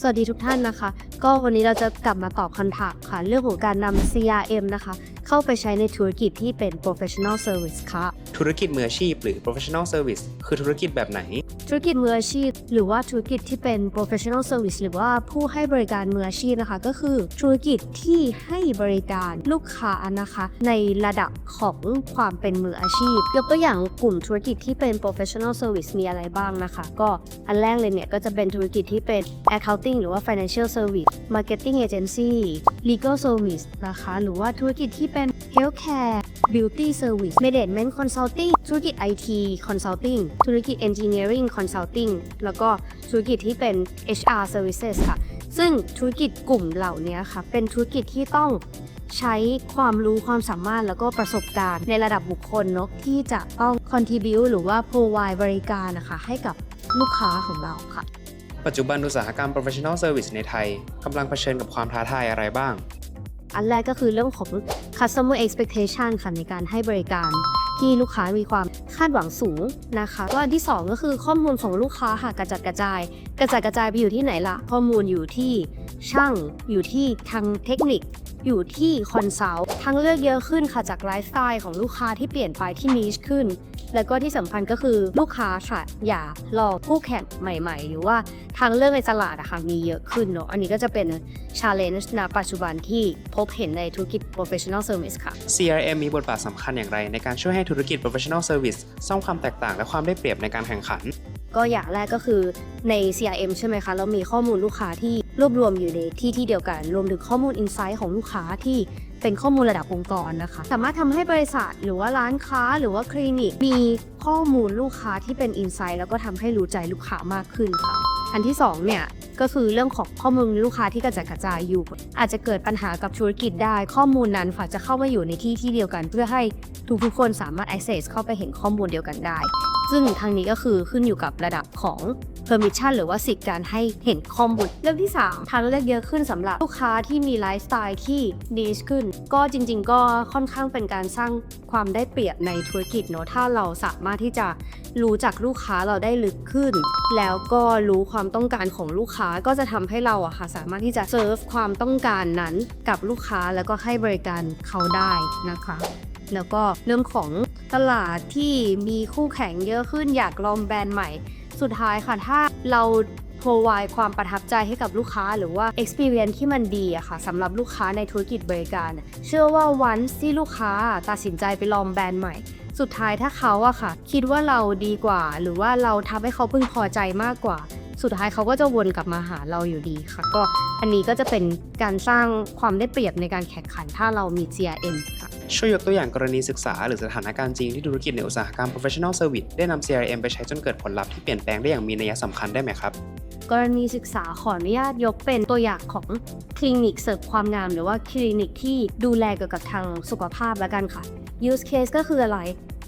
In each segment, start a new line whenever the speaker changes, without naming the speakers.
สวัสดีทุกท่านนะคะ ก็วันนี้เราจะกลับมาตอบคำถามค่ะ เรื่องของการนำ CRM นะคะ เข้าไปใช้ในธุรกิจที่เป็น professional service ค่ะ
ธุรกิจมืออาชีพหรือ professional service คือธุรกิจแบบไหน
ธุรกิจมืออาชีพ หรือว่าธุรกิจที่เป็น professional service หรือว่าผู้ให้บริการมืออาชีพนะคะ ก็คือธุรกิจที่ให้บริการลูกค้านะคะ ในระดับของความเป็นมืออาชีพ ยกตัวอย่างกลุ่มธุรกิจที่เป็น professional service มีอะไรบ้างนะคะ ก็อันแรกเลยเนี่ยก็จะเป็นธุรกิจที่เป็น accounting หรือว่า financial service marketing agency legal service นะคะ หรือว่าธุรกิจที่เป็น healthcare beauty service management consulting ธุรกิจ IT consulting ธุรกิจ engineering consulting แล้วก็ธุรกิจที่เป็น HR services ค่ะ ซึ่งธุรกิจกลุ่มเหล่านี้ค่ะ เป็นธุรกิจที่ต้องใช้ความรู้ความสามารถแล้วก็ประสบการณ์ในระดับบุคคลเนาะที่จะต้อง contribute หรือว่า provide บริการนะคะ ให้กับลูกค้าของเราค่ะ
ปัจจุบันอุตสาหกรรม professional service ในไทยกำลังเผชิญกับความท้าทายอะไรบ้าง
อันแรกก็คือเรื่องของ customer expectation ค่ะในการให้บริการ ที่ลูกค้ามีความคาดหวังสูงนะคะก็อันที่ 2 ก็คือข้อมูลของลูกค้าค่ะกระจัดกระจาย กระจัดกระจายไปอยู่ที่ไหนล่ะ ข้อมูลอยู่ที่ช่างอยู่ที่ทางเทคนิค อยู่ที่คอนซัลท์ทางเลือกเยอะขึ้นค่ะจากไลฟ์สไตล์ของลูกค้าที่เปลี่ยนไปที่นิชขึ้น แล้วก็ที่สำคัญก็คือลูกค้าค่ะอย่ารอคู่แข่งใหม่ ๆ หรือว่าทางเลือกในตลาดอะค่ะมีเยอะขึ้นเนาะอันนี้ก็จะเป็น challenge ณปัจจุบันที่พบเห็นในธุรกิจ professional service ค่ะ
CRM มีบทบาทสำคัญอย่างไร ในการช่วยให้ธุรกิจ professional service สร้างความแตกต่างและความได้เปรียบในการแข่งขัน
ก็อย่างแรกก็คือใน CRM ใช่ไหมคะ เรามีข้อมูลลูกค้าที่ รวบรวมอยู่ในที่ที่เดียวกัน รวมถึงข้อมูล Insight ของลูกค้าที่เป็นข้อมูลระดับองค์กรนะคะ สามารถทำให้บริษัทหรือว่าร้านค้าหรือว่าคลินิก มีข้อมูลลูกค้าที่เป็น Insight แล้วก็ทำให้รู้ใจลูกค้ามากขึ้นค่ะ อันที่สองเนี่ยก็คือเรื่องของข้อมูลลูกค้าที่กระจัดกระจายอยู่ อาจจะเกิดปัญหากับธุรกิจได้ ข้อมูลนั้นฝากจะเข้ามาอยู่ในที่ที่เดียวกัน เพื่อให้ทุกๆคนสามารถ access เข้าไปเห็นข้อมูลเดียวกันได้ ซึ่งทางนี้ก็คือขึ้นอยู่กับระดับของ permission หรือว่าสิทธิการให้เห็นข้อมูลเรื่องที่ 3 ทางเลือกเยอะขึ้นสำหรับลูกค้าที่มีไลฟ์สไตล์ที่ดีขึ้น ก็จริง ๆ ก็ค่อนข้างเป็นการสร้างความได้เปรียบในธุรกิจเนอะถ้าเราสามารถที่จะรู้จักลูกค้าเราได้ลึกขึ้น แล้วก็รู้ความต้องการของลูกค้าก็จะทำให้เราอะค่ะสามารถที่จะเซิร์ฟความต้องการนั้นกับลูกค้าแล้วก็ให้บริการเขาได้นะคะ แล้วก็เรื่องของ ตลาดที่มีคู่แข่งเยอะขึ้นอยากลองแบรนด์ใหม่ สุดท้ายค่ะ ถ้าเรา provide ความประทับใจให้กับลูกค้าหรือว่า experience ที่มันดีอะค่ะสำหรับลูกค้าในธุรกิจบริการ เชื่อว่าวันที่ลูกค้าตัดสินใจไปลองแบรนด์ใหม่ สุดท้ายถ้าเขาอะค่ะ คิดว่าเราดีกว่า หรือว่าเราทำให้เขาพึงพอใจมากกว่า สุดท้ายเขาก็จะวนกลับมาหาเราอยู่ดีค่ะ ก็อันนี้ก็จะเป็นการสร้างความได้เปรียบในการแข่งขันถ้าเรามี CRM
ช่วยยกตัวอย่างกรณีศึกษาหรือสถานการณ์จริงที่ธุรกิจในอุตสาหกรรม professional service ได้นำ CRM ไปใช้จนเกิดผลลัพธ์ที่เปลี่ยนแปลงได้อย่างมีนัยสำคัญได้ไหมครับ
กรณีศึกษาขออนุญาตยกเป็นตัวอย่างของคลินิกเสริมความงาม หรือว่าคลินิกที่ดูแลเกี่ยวกับทางสุขภาพแล้วกันค่ะ use case ก็คืออะไร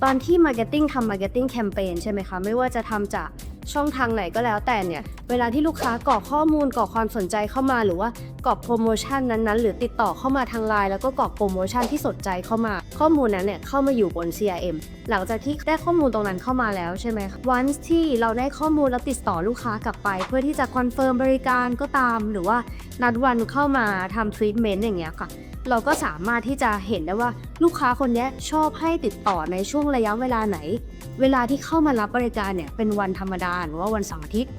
ตอนที่ marketing ทำ marketing campaign ใช่ไหมคะ ไม่ว่าจะทำจาก ช่องทางไหนก็แล้วแต่เนี่ย เวลาที่ลูกค้ากรอกข้อมูลกรอกความสนใจเข้ามาหรือว่ากรอกโปรโมชั่นนั้นๆ หรือติดต่อเข้ามาทางไลน์แล้วก็กรอกโปรโมชั่นที่สนใจเข้ามา ข้อมูลนั้นเนี่ยเข้ามาอยู่บน CRM หลังจากที่ได้ข้อมูลตรงนั้นเข้ามาแล้วใช่ไหมคะวันที่เราได้ข้อมูลแล้วติดต่อลูกค้ากลับไป เพื่อที่จะคอนเฟิร์มบริการก็ตาม หรือว่านัดวันเข้ามาทำทรีทเมนต์อย่างเงี้ยค่ะ เราก็สามารถที่จะเห็นได้ว่าลูกค้าคนนี้ชอบให้ติดต่อในช่วงระยะเวลาไหน เวลาที่เข้ามารับบริการเนี่ยเป็นวันธรรมดาหรือว่าวันเสาร์อาทิตย์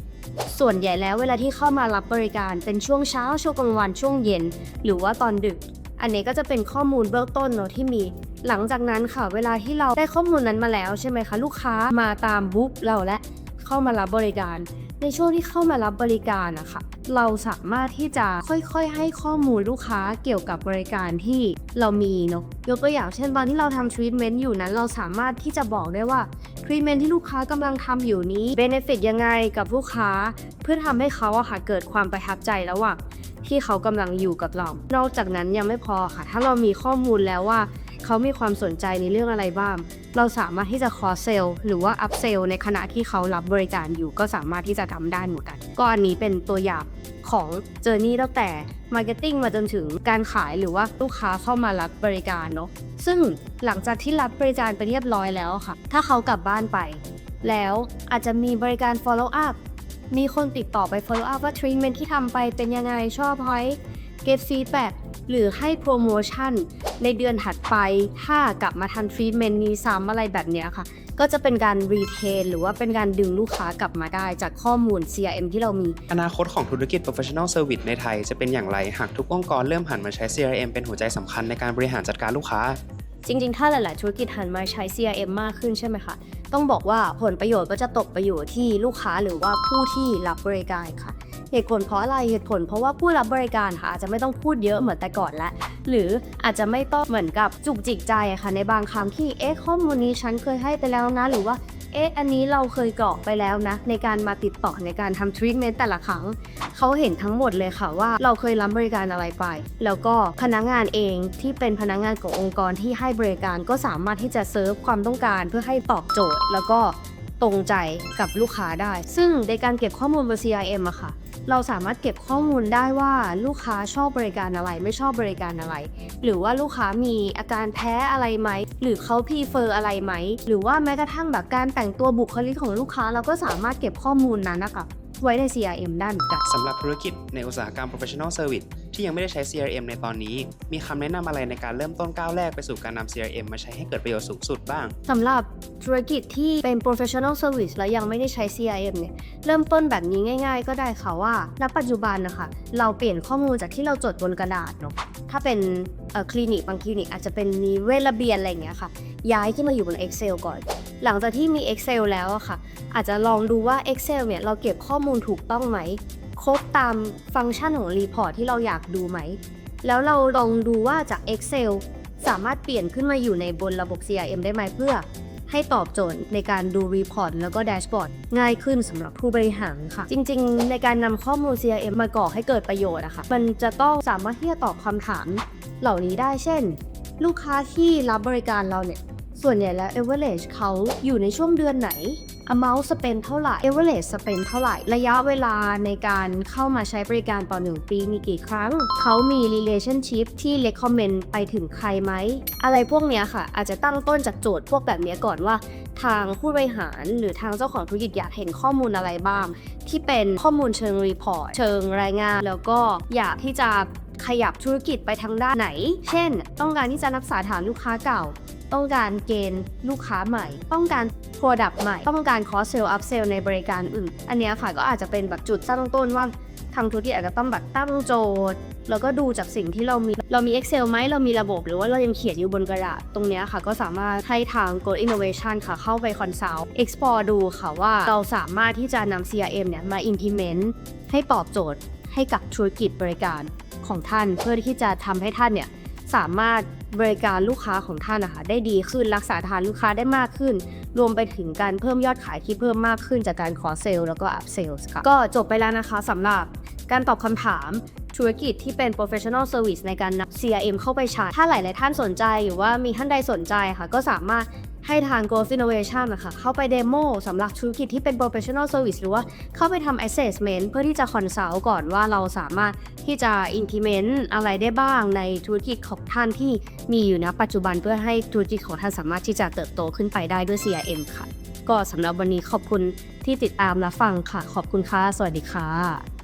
ส่วนใหญ่แล้วเวลาที่เข้ามารับบริการเป็นช่วงเช้าช่วงกลางวันช่วงเย็น หรือว่าตอนดึก อันนี้ก็จะเป็นข้อมูลเบื้องต้นเนอะที่มี หลังจากนั้นค่ะเวลาที่เราได้ข้อมูลนั้นมาแล้วใช่ไหมคะลูกค้ามาตามบุ๊กเราและเข้ามารับบริการ ในช่วงที่เข้ามารับบริการนะคะเราสามารถที่จะค่อยๆ ให้ข้อมูลลูกค้าเกี่ยวกับบริการที่เรามีเนาะยกตัวอย่างเช่นตอนที่เราทำทรีทเมนต์อยู่นั้น เราสามารถที่จะบอกได้ว่าทรีทเมนต์ที่ลูกค้ากำลังทำอยู่นี้เบนฟิตยังไงกับลูกค้า เพื่อทำให้เขาอะค่ะเกิดความประทับใจระหว่างที่เขากำลังอยู่กับเรา นอกจากนั้นยังไม่พอค่ะ ถ้าเรามีข้อมูลแล้วว่า เขามีความสนใจในเรื่องอะไรบ้าง เราสามารถที่จะคอเซลหรือว่าอัพเซลในขณะที่เขารับบริการอยู่ก็สามารถที่จะทำได้เหมือนกัน ก็อันนี้เป็นตัวอย่างของเจอร์นี่ตั้งแต่มาร์เก็ตติ้งมาจนถึงการขายหรือว่าลูกค้าเข้ามารับบริการเนาะซึ่งหลังจากที่รับบริการไปเรียบร้อยแล้วค่ะ ถ้าเขากลับบ้านไป แล้วอาจจะมีบริการ follow up มีคนติดต่อไป follow up ว่า treatment ที่ทำไปเป็นยังไงชอบไหม get feedback หรือให้โปรโมชั่นในเดือนถัดไปถ้ากลับมาทัน treatment นี้ซ้ำอะไรแบบเนี้ยค่ะ ก็จะเป็นการ retain หรือว่าเป็นการดึงลูกค้ากลับมาได้จากข้อมูล CRM ที่เรามี
อนาคตของธุรกิจ professional service ในไทยจะเป็นอย่างไร หากทุกองค์กรเริ่มหันมาใช้ CRM เป็นหัวใจสำคัญในการบริหารจัดการลูกค้า
จริงๆ ถ้าหลายๆ ธุรกิจหันมาใช้ CRM มากขึ้นใช่ไหมคะ ต้องบอกว่าผลประโยชน์ก็จะตกไปอยู่ที่ลูกค้าหรือว่าผู้ที่รับบริการค่ะ เหตุผลเพราะอะไรเหตุผล เพราะว่าผู้รับบริการค่ะอาจจะไม่ต้องพูดเยอะเหมือนแต่ก่อนล้วหรืออาจจะไม่ต้องเหมือนกับจุกจิกใจค่ะในบางคำที่เอ๊ะข้อมูลนี้ฉันเคยให้ไปแล้วนะ หรือว่าเอ๊ะอันนี้เราเคยกรอกไปแล้วนะ ในการมาติดต่อในการทำทรีทเมนต์แต่ละครั้งเขาเห็นทั้งหมดเลยค่ะว่าเราเคยรับบริการอะไรไป แล้วก็พนักงานเองที่เป็นพนักงานขององค์กรที่ให้บริการก็สามารถที่จะเซิร์ฟความต้องการเพื่อให้ตอบโจทย์ แล้วก็ตรงใจกับลูกค้าได้ ซึ่งในการเก็บข้อมูลบน CRM อะค่ะ เราสามารถเก็บข้อมูลได้ว่าลูกค้าชอบบริการอะไร ไม่ชอบบริการอะไร หรือว่าลูกค้ามีอาการแพ้อะไรไหม หรือเขาพรีเฟอร์อะไรไหม หรือว่าแม้กระทั่งแบบการแต่งตัวบุคลิกของลูกค้า เราก็สามารถเก็บข้อมูลนั้นนะคะ ไว้ใน CRM ได้เหมือนกัน
สำหรับธุรกิจในอุตสาหกรรม professional service ที่ยังไม่ได้ใช้ CRM ในตอนนี้ มีคำแนะนำอะไรในการเริ่มต้นก้าวแรกไปสู่การนำ CRM มาใช้ให้เกิดประโยชน์สูงสุดบ้าง
สำหรับธุรกิจที่เป็น professional service แล้วยังไม่ได้ใช้ CRM เนี่ยเริ่มต้นแบบนี้ง่าย ๆ ก็ได้ค่ะว่าณปัจจุบันนะคะเราเปลี่ยนข้อมูลจากที่เราจดบนกระดาษเนาะถ้าเป็นเอ่อคลินิกบางคลินิกอาจจะเป็นมีเวทระเบียนอะไรอย่างเงี้ยค่ะย้ายขึ้นมาอยู่บน Excel ก่อน หลังจากที่มี Excel แล้วอะค่ะ อาจจะลองดูว่า Excel เนี่ยเราเก็บข้อมูลถูกต้องไหม ครบตามฟังก์ชันของรีพอร์ตที่เราอยากดูไหม แล้วเราลองดูว่าจาก Excel สามารถเปลี่ยนขึ้นมาอยู่ในบนระบบ CRM ได้ไหมเพื่อให้ตอบโจทย์ในการดูรีพอร์ตแล้วก็แดชบอร์ดง่ายขึ้นสำหรับผู้บริหารค่ะ จริง ๆ ในการนำข้อมูล CRM มาก่อให้เกิดประโยชน์อะค่ะมันจะต้องสามารถที่จะตอบคำถามเหล่านี้ได้เช่น ลูกค้าที่รับบริการเราเนี่ย ส่วนใหญ่แล้ว average เขาอยู่ในช่วงเดือนไหน amount spend เท่าไหร่ average spend เท่าไหร่ ระยะเวลาในการเข้ามาใช้บริการต่อหนึ่งปีมีกี่ครั้ง เขามี relationship ที่ recommend ไปถึงใครไหม อะไรพวกเนี้ยค่ะ อาจจะตั้งต้นจากโจทย์พวกแบบเนี้ยก่อนว่า ทางผู้บริหารหรือทางเจ้าของธุรกิจอยากเห็นข้อมูลอะไรบ้าง ที่เป็นข้อมูลเชิงรีพอร์ตเชิงรายงาน แล้วก็อยากที่จะขยับธุรกิจไปทางด้านไหน เช่น ต้องการที่จะรักษาฐานลูกค้าเก่า ต้องการเกณฑ์ลูกค้าใหม่ ต้องการ Product ใหม่ ต้องการ cross sell up sell ในบริการอื่น อันนี้ค่ะก็อาจจะเป็นแบบจุดตั้งต้นว่าทางธุรกิจอาจจะต้องแบบตั้งโจทย์ แล้วก็ดูจากสิ่งที่เรามี เรามี Excel ไหมเรามีระบบ หรือว่าเรายังเขียนอยู่บนกระดาษ ตรงนี้ค่ะก็สามารถให้ทาง Go Innovation ค่ะเข้าไป consult explore ดูค่ะว่าเราสามารถที่จะนำ CRM เนี่ยมา implement ให้ตอบโจทย์ให้กับธุรกิจบริการของท่าน เพื่อที่จะทำให้ท่านเนี่ย สามารถบริการลูกค้าของท่านนะคะได้ดีขึ้นรักษาฐานลูกค้าได้มากขึ้น รวมไปถึงการเพิ่มยอดขายที่เพิ่มมากขึ้นจากการขอเซลล์แล้วก็อัพเซลล์ค่ะก็จบไปแล้วนะคะสำหรับการตอบคำถามธุรกิจที่เป็น professional service ในการนำ CRM เข้าไปใช้ ถ้าหลาย ๆ ท่านสนใจหรือว่ามีท่านใดสนใจค่ะ ก็สามารถ ให้ทาง Growth Innovation นะคะเข้าไปเดโมสำหรับธุรกิจที่เป็น professional service หรือว่าเข้าไปทำ assessment เพื่อที่จะ consult ก่อนว่าเราสามารถที่จะ implement อะไรได้บ้างในธุรกิจของท่านที่มีอยู่ณปัจจุบันเพื่อให้ธุรกิจของท่านสามารถที่จะเติบโตขึ้นไปได้ด้วย CRM ค่ะ ก็สำหรับวันนี้ขอบคุณที่ติดตามและฟังค่ะ ขอบคุณค่ะ สวัสดีค่ะ